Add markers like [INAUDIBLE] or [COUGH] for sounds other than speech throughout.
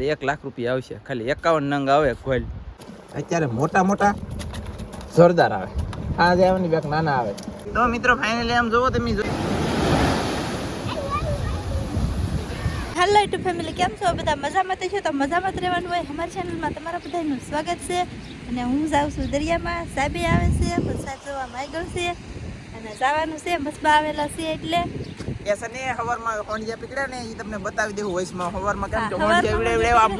તમારે એક લાખ રૂપિયા આવશે. ખાલી એકાવન નંગ આવે કોઈલ અત્યારે મોટા મોટા જોરદાર આવે. આ જે બેક નાના આવે. તો મિત્રો ફાઇનલી આમ જોવો તમે જો હેલો ટુ ફેમિલી કેમ છો? બધા મજામાં છો? તો મજામાં જ રહેવાનું હોય. અમારી ચેનલમાં તમારા બધાનું સ્વાગત છે. અને હું જાઉં છું દરિયામાં. સાબી આવે છે વરસાદ જોવા માગળ છે. અને જવાનું છે મસબા આવેલા છે એટલે એ સને હવારમાં હોંડિયા પીકડ્યા ને એ તમને બતાવી દેવું વોઇસમાં હવારમાં કેમ કે હોંડિયા વિડે એવડે આમ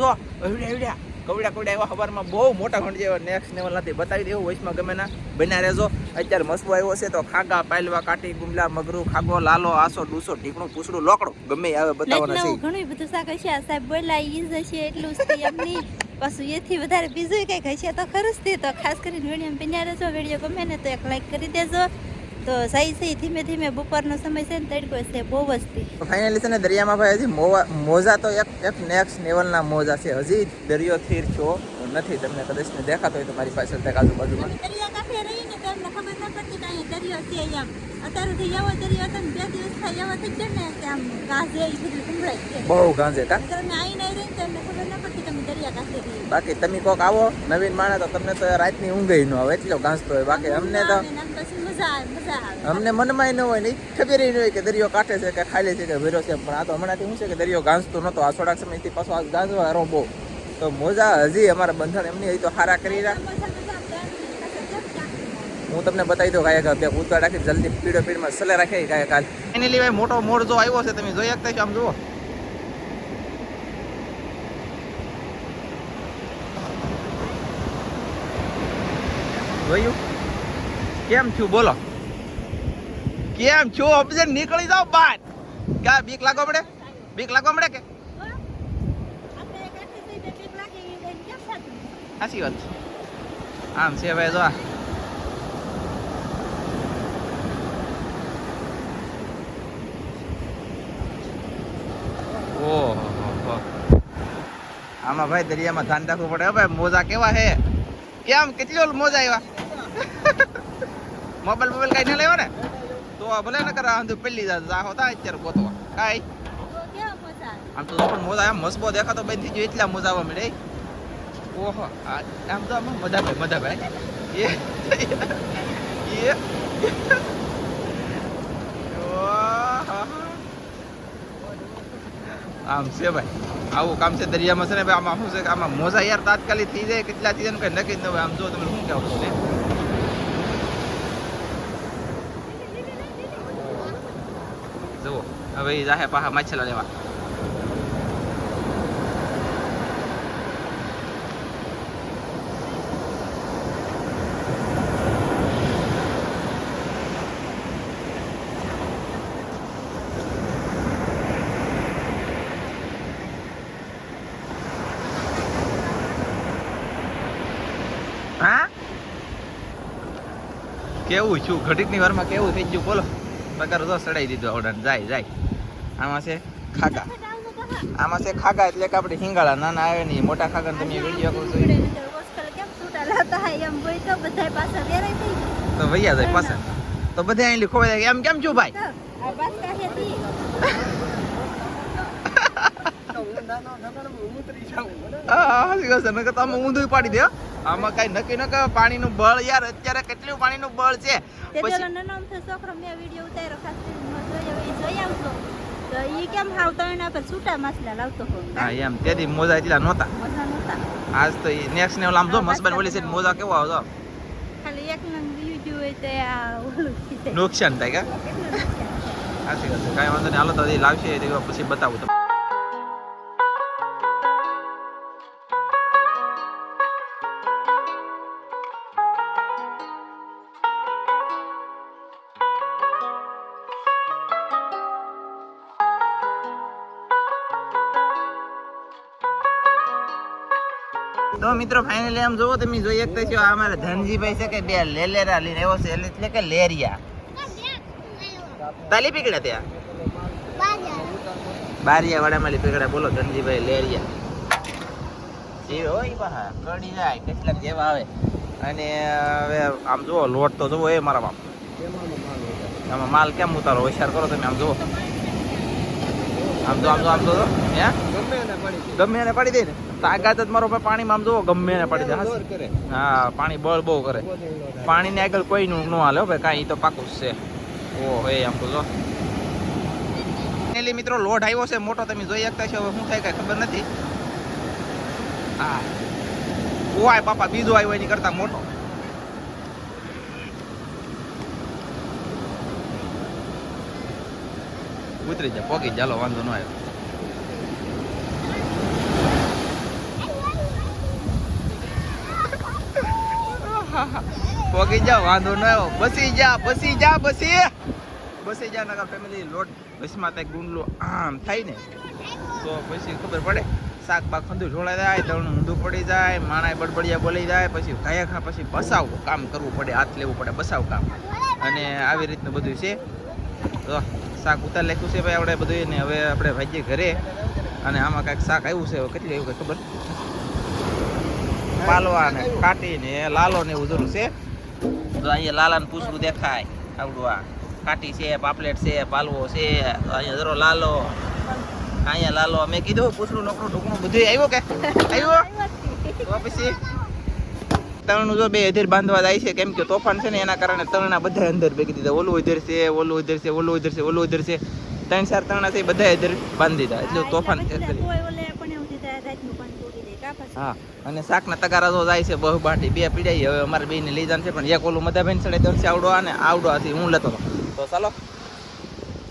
વિડે એવડે કવડા કવડા એવા હવારમાં બહુ મોટા હોંડિયા નેક્સ્ટ લેવલ નથી બતાવી દેવું વોઇસમાં ગમે ના. બન્યા રહેજો. અત્યારે મસબો આવ્યો છે તો ખાગા પાયલવા કાટી ગુમલા મગરું ખાગો લાલો આસો ડૂસો ઢીકણું પૂછડું લોકડું ગમે આવે બતાવવાના છે ઘણું બધું શાક હશે. સાહેબ બોલા ઈ જ હશે એટલું એમની પાછું એથી વધારે બીજું કંઈક હશે તો ખરું જ તે. તો ખાસ કરીને વીડિયો બન્યા રહેજો. વીડિયો ગમે ને તો એક લાઈક કરી દેજો. તો સહી સહી ધીમે ધીમે બપોરનો સમય છે ને તડકો છે બહુ જ ફાઇનલી છે ને દરિયામાં ભાઈ હજી મોવા મોજા તો એક એક નેક્સ્ટ લેવલના મોજા છે. હજી દરિયો થીર છો નથી તમને કદાચ ને દેખાતો હોય તો મારી પાછળ ત્યાં આજુબાજુમાં. દરિયા કાંઠે રહીને તો એમને ખબર ન પડતી કે અહીંયા દરિયો છે એમ. અત્યારે તો એવો દરિયો હતો ને બે દિવસ થાય એવો થઈ ગયો ને કે આમ ગાજે એ બધું સંભળાય છે. બહુ ગાંજે કા? તમે અહીં રહીને તો એમને ખબર ન પડતી તમે દરિયા કાંઠે બાકી તમે કોક આવો નવીન માણસ તો તમને તો રાતની ઊંઘ ન આવે. એટલો ગાંજતો હોય. બાકી અમને તો અમને મનમાં ન હોય ને ખબર ન હોય કે દરિયો કાંઠે છે કે ખાલી છે કે ભેરો છે પણ આ તો હમણાંથી શું છે કે દરિયો ગાંજતો નતો. આ થોડાક સમયથી પાછો આ ગાંજવા હારો બહુ. તો મોજા હજી અમારા બંધન એમની હજી તો હારા કરી રહ્યા. હું તમને બતાવી દઉં કાંઈ બે ઉતવા રાખી જલ્દી પીડો પીડમાં સલે રાખે કાંઈ કાલ એની ભાઈ મોટો મોર જો આવ્યો છે તમે જોઈ શકતા છો આમ જુઓ. જોયું? કેમ છું બોલો? કેમ છો ઓબ્જેક્ટ નીકળી જાઓ બહાર. ક્યાં, બીક લાગો પડે બીક કે લાગે કેમ થાતું? સાચી વાત. આમ છે ભાઈ જો. આમાં ભાઈ દરિયામાં ધ્યાન રાખવું પડે. ભાઈ મોજા કેવા હે? કેમ? કેટલી મોજા આવ્યા મોબાઈલ મોબાઈલ કઈ ન લેવો ને? તો ભલે ન કરે આમ પેલી જા હોતા અત્યારે ગોતવા. કાઈ? આમ તો પણ મોજા, આમ મસબો દેખાતો બંધ થઈ ગયો, એટલા મોજા આવવા મળે ઓહો આમ તો આમ મજા ભાઈ મજા ભાઈ એ. એ. આમ છે ભાઈ, આવું કામ છે દરિયામાં છે ને ભાઈ, આમાં શું છે આમાં મોજા યાર તાત્કાલિક થઈ જાય, કેટલા થઈ જાય ને કઈ નક્કી જ ન હોય. આમ જો તમે શું કહેવું ને જુઓ હવે એ જાહે પાછા માછલા લેવા. હા? કેવું છું? ઘડીકની વારમાં કેવું થઈ ગયું? બોલો. પગાર તો સડાઈ દીધો, આવડાને. જાય જાય. આમાં છે ખાગા. આમાં છે ખાગા એટલે કે આપણે હિંગાળા નાના આવે નહીં મોટા ખાગા તમે વીડિયો કહો તો ભૈયા જાય. તો પાછા. તો બધે અહીં ખોવાઈ જાય. એમ કેમ છું ભાઈ? તો આ વાત કાંઠેથી હા હાસી વાત છે. નકર તો આમાં ઊંધું પાડી દે આમાં કઈ નક્કી ન કરે. પાણીનું બળ યાર અત્યારે કેટલું પાણીનું બળ છે? પછી તો ઈ કેમ હાવ તો એના છૂટા માછલા લાવતો હતો હા એમ. તેથી મોજા એટલા નહોતા. મજા નહોતા. આજ તો નેક્સ્ટ ને ઓલા આમ જો મસ્બાન છે મોજા કેવો આવજો ખાલી એક નંગ વ્યૂ જોવે તો આ ઓલું નુકસાન થાય કે. સાચી વાત છે. કાંઈ વાંધો નહીં. હાલો તો લાવશે પછી બતાવું તમને. તો મિત્રો ફાઇનલી આમ જોવો તમે, જોઈ શકતા છો અમારા ધનજીભાઈ છે કે બે લેલેરા લઈને આવ્યો છે, એટલે કે લેરિયા. તાલી પીકડ્યા ત્યાં બારિયા વાળામાં પીકડ્યા બોલો ધનજીભાઈ, લેરિયા. એ કડી જાય, કેટલાક જેવા આવે. અને, હવે આમ જુઓ, લોટ તો જુઓ એ મારા બાપ. માલ કેમ ઉતારો? હોશિયાર કરો તમે, આમ જુઓ. આમ જો આમ જો આમ જો ગમે એને પાડી દે તાકાત જ મારો ભાઈ પાણીમાં આમ જુઓ ગમે એને પડી જાય. હા. પાણી બળ બહુ કરે. પાણીને આગળ કોઈનું ન હાલે ભાઈ કાંઈ તો પાકું જ છે. ઓ હે આમ તો જો. ફાઇનલી મિત્રો લોડ આવ્યો છે મોટો તમે જોઈ શકતા છો હવે શું થાય કાંઈ ખબર નથી. હા. ઓવાય પાપા બીજો આવ્યો એની કરતા મોટો. ઉતરી જા પોગી ચાલો વાંધો ન આવ્યો. [LAUGHS] પોગી જા વાંધો ન આવ્યો. બસી જા બસી જા, બસી. બસી જા નગર ફેમિલી લોટ બસમાં ત્યાં ગુંડલો, આમ થાય ને. તો પછી ખબર પડે, શાક બાક ખંદુ ઢોળાઈ જાય ધણું ઊંધું પડી જાય, માણાય બડબડિયા બોલી જાય, પછી ખાયા ખા પછી બસાવ, કામ કરવું પડે, હાથ લેવું પડે, બસાવ કામ. અને આવી રીતનું બધું છે. તો શાક ઉતાર લખ્યું છે ભાઈ આપણે બધું, ને હવે આપણે ભાઈએ ઘરે. અને આમાં કાંઈક શાક આવ્યું છે કેટલી આવ્યું કંઈ ખબર? પાલવા ને કાટી ને લાલો ને ઉધરું છે? તો અહીંયા લાલાને પૂછડું દેખાય આવડું આ. કાટી છે પાપલેટ છે પાલવો છે અહીંયા જરો લાલો. અહીંયા લાલો મેં કીધું પૂછડું નોકરું ઢોકણું બધું આવ્યું કે? આવ્યો? તો પછી તણનું જો બે અધેર બાંધવા જાય છે કેમ કે તોફાન છે ને એના કારણે તણના બધા અંદર ભેગી દીધા. ઓલું અધેર છે ઓલું અધેર છે ઓલું અધેર છે ઓલું અધેર છે. ત્રણ ચાર તણના છે બધા અધેર બાંધી દીધા. એટલે તોફાન છે. હા અને શાકના તગારા તો જાય છે બહુ બાટી. બે પીડાઈ હવે અમારે બેને લઈ જવાનું છે પણ એક ઓલું મધાબેન સડે દર્શે આવડો અને આવડો આથી હું લેતો તો ચાલો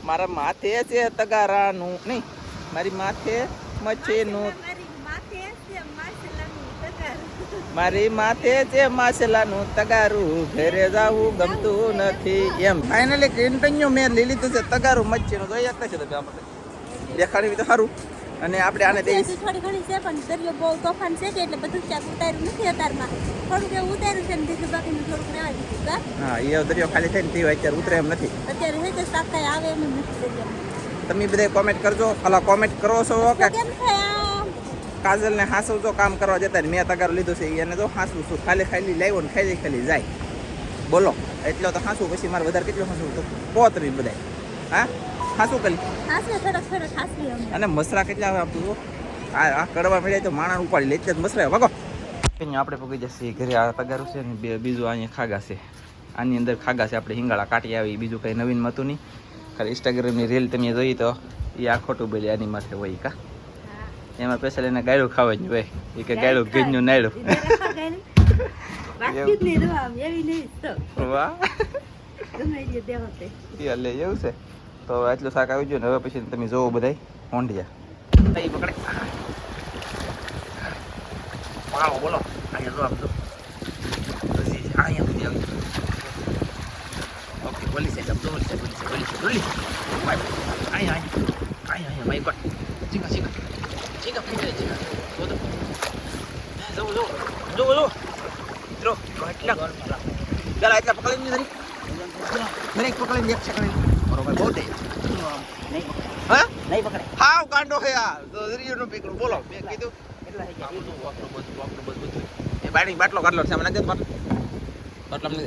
મારા માથે છે તગારાનું નહીં મારી માથે મચ્છીનું. મારી માથે છે માછલાનું તગારું. ઘરે જાવું ગમતું નથી એમ. ફાઇનલી કન્ટિન્યુ મેં લઈ લીધું છે તગારું મચ્છીનું. જોઈ શકતા છે તમે આપણે દેખાડી તો સારું. અને આપણે આને દઈ થોડી ઘણી છે પણ દરિયો બહુ તોફાન છે કે એટલે બધું ચાક ઉતાર્યું નથી અતારમાં થોડુંક એવું ઉતાર્યું છે ને બીજું બાકીનું થોડુંક રહેવા દીધું કા હા એ દરિયો ખાલી થઈને તે અત્યારે ઉતરે એમ નથી. અત્યારે હે તો સાફ થાય આવે એમ નથી દરિયો. તમે બધા કોમેન્ટ કરજો. અલા કોમેન્ટ કરો છો કે? કેમ થાય? કાજલ ને હાસવું જો કામ કરવા જતા મેં તગારો લીધો છે એને જો હાસું છું. ખાલી ખાલી લાવ્યો ને ખાલી ખાલી જાય. બોલો એટલો તો હાસું પછી મારે વધારે કેટલું હાસવું તો પોતરી બધા હા? ખાસું કરી. હાસવે થોડોક થોડોક હાસવી અમે અને મસરા કેટલા આવે આપતું આ આ કડવા મળ્યા તો માણા ઉપાડી લે એટલે જ મસરા ભાગો અહીંયા આપણે પગી જશે ઘરે આ તગારું છે ને બે બીજું અહીંયા ખાગા છે. આની અંદર ખાગા છે આપણે હિંગાળા કાઢી આવી બીજું કંઈ નવીન હતું નહીં. ખાલી ઇન્સ્ટાગ્રામની રીલ તમે જોઈ તો એ આ ખોટું બોલી આની માથે હોય કા. એમાં સ્પેશિયલ એને ગાયડું ખાવા જ હોય. એ કે ગાયડું ગીજનું નાયડું. વાહ. એવું છે. તો આટલું શાક આવી ગયું ને, હવે પછી તમે જોવો બધાય. ઊંઢિયા એ પકડે. વાવ, બોલો. અહીંયા જો આમ જો પછી અહીંયા સુધી આવી ઓકે, બોલી સાઈડ આમ બોલી સાઈડ બોલી સાઈડ બોલી બોલી અહીંયા અહીંયા. અહીંયા માય ગોડ ચીકા ચીકા. ચીકા ફીટે ચીકા જો તો જો જો. જો જો. મિત્રો એટલા પેલા એટલા પકડી ની ધરી. દરેક પકડીને એક પકડીને બહુ હા? નહીં પકડે. હાવ કાંડો હે આ. તો દરિયો નું પીકડું બોલો મેં કીધું. એટલે બધું, આપણું બધું, આપણું બધું, બધું. એ બાડી બાટલો કાઢલો છે મને બાટલો બાટલો મને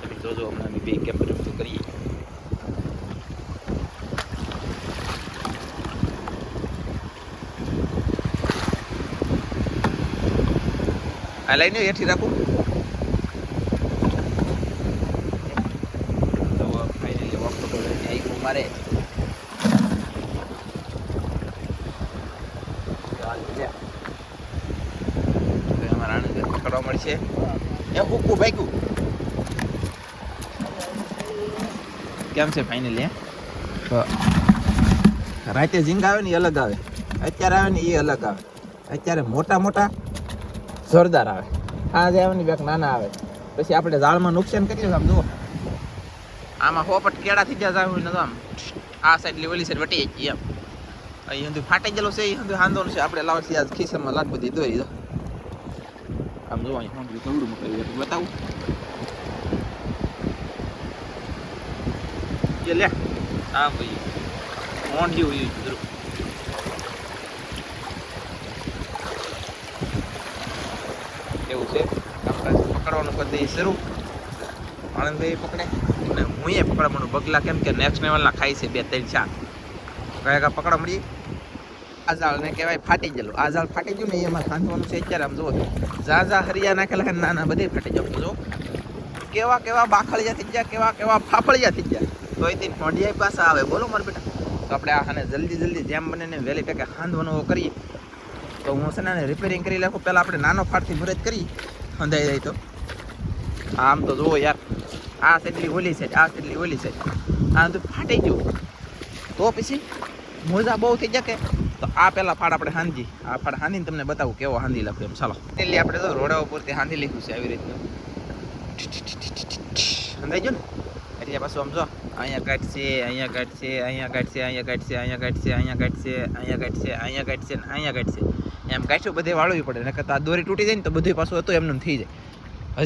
તમે જોજો હમણાં અમે બે કેમ બધું કરીએ. આ લઈને એથી રાખું તો ફાઇનલી વાપરો તો આવ્યું મારે ચાલ લે હવે અમારા આનંદ પકડવા મળશે. એ હુકુ બાઈકુ કેમ છે ફાઇનલી તો રાતે ઝીંગ આવે ને એ અલગ આવે. અત્યારે આવે ને એ અલગ આવે. અત્યારે મોટા મોટા જોરદાર આવે. આ જે આવે ને બેક નાના આવે. પછી આપણે ઝાડમાં નુકસાન કરીએ આમ જુઓ. આમાં હોપટ કેળા થઈ ગયા જાવ આમ આ સાઈડ લેવલી સાઈડ વટી જાય એમ. અહીં ફાટી ગયેલો છે એ સુધી હાંધો છે. આપણે લાવશે આજ ખિસ્સામાં લાગ બધી દોરી દો આમ જો અહીં હું કવડું મૂકેલું બતાવું એ લે હા ભાઈ મોંઢી હોય કરું એવું છે આપણે પકડવાનું પદ્ધતિ શરૂ આનંદભાઈ પકડે અને હું એ પકડવાનું બગલા કેમ કે નેક્સ્ટ લેવલના ખાય છે બે ત્રણ ચાર કયા કયા પકડવા મળીએ આ ઝાડ ને કહેવાય ફાટી ગયેલું. આ ઝાડ ફાટી ગયું ને એમાં સાંધવાનું છે અત્યારે આમ જુઓ. ઝા ઝા હરિયા નાખેલા નાના, બધે ફાટી જાવ જો કેવા કેવા બાખળિયા થઈ ગયા, કેવા કેવા ફાફળિયા થઈ ગયા. તો અહીંથી થી મોઢિયા આવે. બોલો મારા બેટા. તો આપણે આ આને જલ્દી જલ્દી જેમ બને વહેલી ટકે સાંધવાનું કરીએ. તો હું છે ને રિપેરિંગ કરી નાખું. પહેલાં આપણે નાનો ફાટથી મુરત કરી હંધાઈ જાય તો. આમ તો જુઓ યાર. આ સેટલી ઓલી છે આ સેટલી ઓલી છે આ તો ફાટી ગયું. તો પછી મોજા બહુ થઈ જાય કે? તો આ પહેલા ફાડ આપણે હાંધી આ ફાડ હાંધીને તમને બતાવું કેવો હાંધી લખું એમ. ચાલો. એટલે આપણે તો રોડા ઉપરથી હાંધી લીધું છે આવી રીતનું હંધાઈ ગયું ને? એટલે પાછું આમ જો. અહીંયા કાઢશે અહીંયા કાઢશે અહીંયા કાઢશે અહીંયા કાઢશે અહીંયા કાઢશે અહીંયા કાઢશે અહીંયા કાઢશે અહીંયા કાઢશે ને અહીંયા કાઢશે એમ કાઢશું બધે વાળવી પડે. નકર તો આ દોરી તૂટી જાય ને તો બધું પાછું હતું એમને થઈ જાય.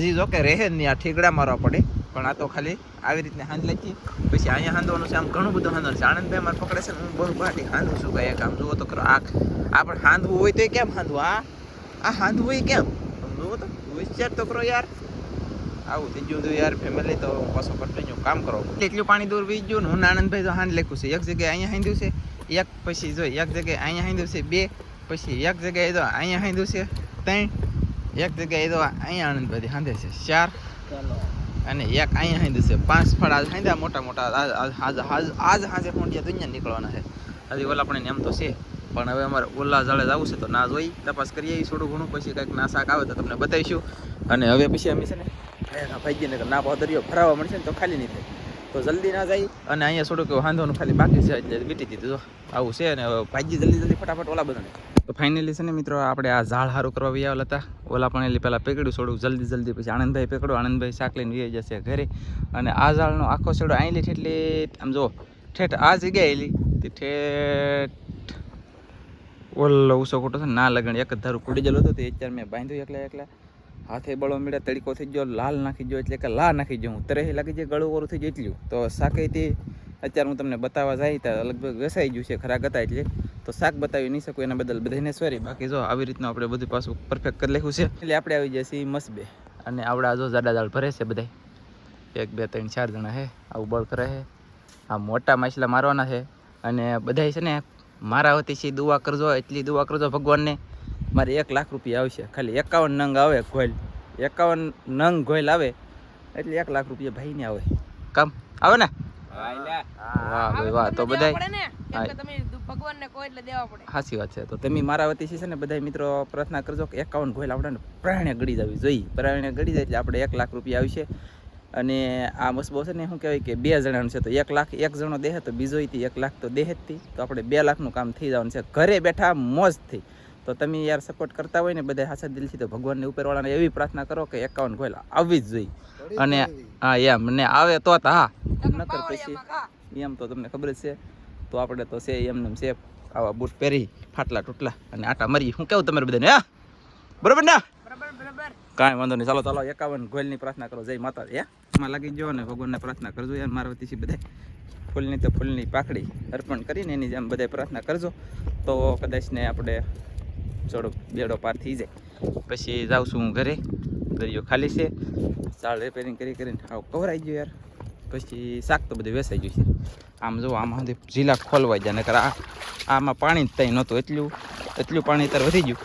હજી જો કે રહે જ નહીં આ ઠીકડા મારવા પડે. પણ આ તો ખાલી આવી રીતે હાંધ લેતી પછી અહીંયા હાંધવાનું છે, આમ ઘણું બધું હાંધવાનું છે. આનંદભાઈ મારે પકડે છે ને, હું બહુ બાટી હાંધું છું કઈ કામ જુઓ તો કરો, આ આ પણ હાંધવું હોય તો એ કેમ હાંધવું આ આ હાંધવું હોય કેમ? જુઓ તો, વિચાર તો કરો યાર. આવું થઈ ગયું યાર ફેમિલી તો પાછો કન્ટિન્યુ કામ કરો. એટલું પાણી દૂર વી ગયું ને, હું આનંદભાઈ તો હાંધ લેખું છે. એક જગ્યાએ અહીંયા હાંધ્યું છે, એક પછી જો એક જગ્યાએ અહીંયા હાંધ્યું છે, બે પછી એક જગ્યાએ તો અહીંયા હાંધ્યું છે, ત્રણ. એક જગ્યાએ તો અહીંયા આનંદભાઈ હાંધે છે. ચાર. અને એક અહીંયા હાંધ્યું છે, પાંચ ફળ આજ હાંધ્યા, મોટા મોટા આજ આજ આજ હાજે મોટિયા દુનિયા નીકળવાના છે. હજી ઓલા પણ એમ તો છે, પણ હવે અમારે ઓલા જાળે જવું છે તો ના જોઈ, તપાસ કરીએ થોડું ઘણું, પછી કંઈક ના શાક આવે તો તમને બતાવીશું. અને હવે પછી અમે છે ને ભાઈ ને ના ભાવ દરિયો ફરાવવા મળશે ને તો ખાલી નહીં થાય. તો જલ્દી ના જાય. અને અહીંયા થોડુંક વાંધવાનું ખાલી બાકી છે, એટલે વીટી દીધું. આવું છે અને હવે જલ્દી જલ્દી ફટાફટ ઓલા બધાને. તો ફાઇનલી છે ને મિત્રો, આપણે આ ઝાડ સારું કરવા આવેલા હતા. ઓલા પણ એટલે પહેલાં પકડ્યું છોડું, જલ્દી જલ્દી પછી આનંદભાઈ પકડ્યું. આનંદભાઈ શાક લઈને વી જશે ઘરે. અને આ ઝાડનો આખો છેડો આઈલી ઠેટલી, આમ જો ઠેઠ આ જગ્યાએ એલી. ઠેઠ ઓલો ઉસો ખોટો છે ના લગણ. એક ધારું કુડી ગયેલો હતો, તે અત્યારે મેં બાંધ્યું એકલા એકલા. હાથે બળો મળ્યા, તડકો થઈ ગયો, લાલ નાખી ગયો, એટલે કે લા નાખી ગયો. હું તરે લાગી જાય, ગળું ઓરું થઈ ગયું એટલું. તો શાકેથી અત્યારે હું તમને બતાવવા જાય તો, લગભગ વેસાઈ ગયું છે ખરા હતા એટલે. તો શાક બતાવી નહીં શકું એના બદલ બધાને સોરી બાકી જો આવી રીતનું આપણે બધું પાછું પરફેક્ટ કરી લખ્યું છે. એટલે આપણે આવી છીએ મસબે. અને આવડા જો જાડા દાળ ભરે છે બધા એક બે ત્રણ ચાર જણા છે આવું બળ કરે છે આ મોટા માછલા મારવાના છે. અને બધાય છે ને મારા વતી દુવા દુઆ કરજો એટલી દુવા કરજો ભગવાનને. મારે એક લાખ રૂપિયા આવશે. ખાલી એકાવન નંગ આવે ઘોલ એકાવન નંગ ઘોલ આવે એટલે એક લાખ રૂપિયા ભાઈને આવે. કામ? આવે ને? વાહ ભાઈ વાહ. તો બધાય હા. ભગવાનને કોઈ એટલે દેવા પડે. સાચી વાત છે. તો તમે મારા વતી છે ને બધા મિત્રો પ્રાર્થના કરજો કે એકાવન ગોયલ આપણે પ્રાણે ગળી જવી. જોઈએ પ્રાણે ગળી જાય એટલે આપણે એક લાખ રૂપિયા આવશે. અને આ મસબો છે ને શું કહેવાય કે બે જણાનું છે તો એક લાખ એક જણો દેહે તો બીજો એક લાખ તો દેહે જ તો આપણે બે લાખનું કામ થઈ જવાનું છે. ઘરે બેઠા મોજથી. તો તમે યાર સપોર્ટ કરતા હોય ને બધા હાસા દિલથી તો ભગવાનની ઉપરવાળાને એવી પ્રાર્થના કરો કે એકાવન ગોયલ આવવી જ જોઈએ અને હા એમ. મને આવે તો હા. નકર પછી એમ તો તમને ખબર જ છે. તો આપણે તો છે એમને છે આવા બૂટ પહેરી ફાટલા ટૂટલા અને આટા મરી હું કેવું તમારે બધાને હા? બરોબર ને? કાંઈ વાંધો નહીં. ચાલો ચાલો એકાવન ગોયલની પ્રાર્થના કરો. જય માતા હે? એમાં લાગી ગયો ને ભગવાનને પ્રાર્થના કરજો યાર મારા વતીથી બધા ફૂલની તો ફૂલની પાકડી અર્પણ કરીને એની જેમ બધા પ્રાર્થના કરજો. તો કદાચ ને આપણે થોડોક બેડો પાર થઈ જાય. પછી જાઉં છું હું ઘરે. દરિયો ખાલી છે. ચાળ રિપેરિંગ કરી કરીને આવું કવરાઈ ગયો યાર. પછી શાક તો બધું વેસાઈ ગયું છે. આમ જો, આમાં ઝીલા ખોલવાઈ જાય નકર આ આમાં પાણી જ ત્યાં નહોતું. એટલું એટલું પાણી અત્યારે વધી ગયું.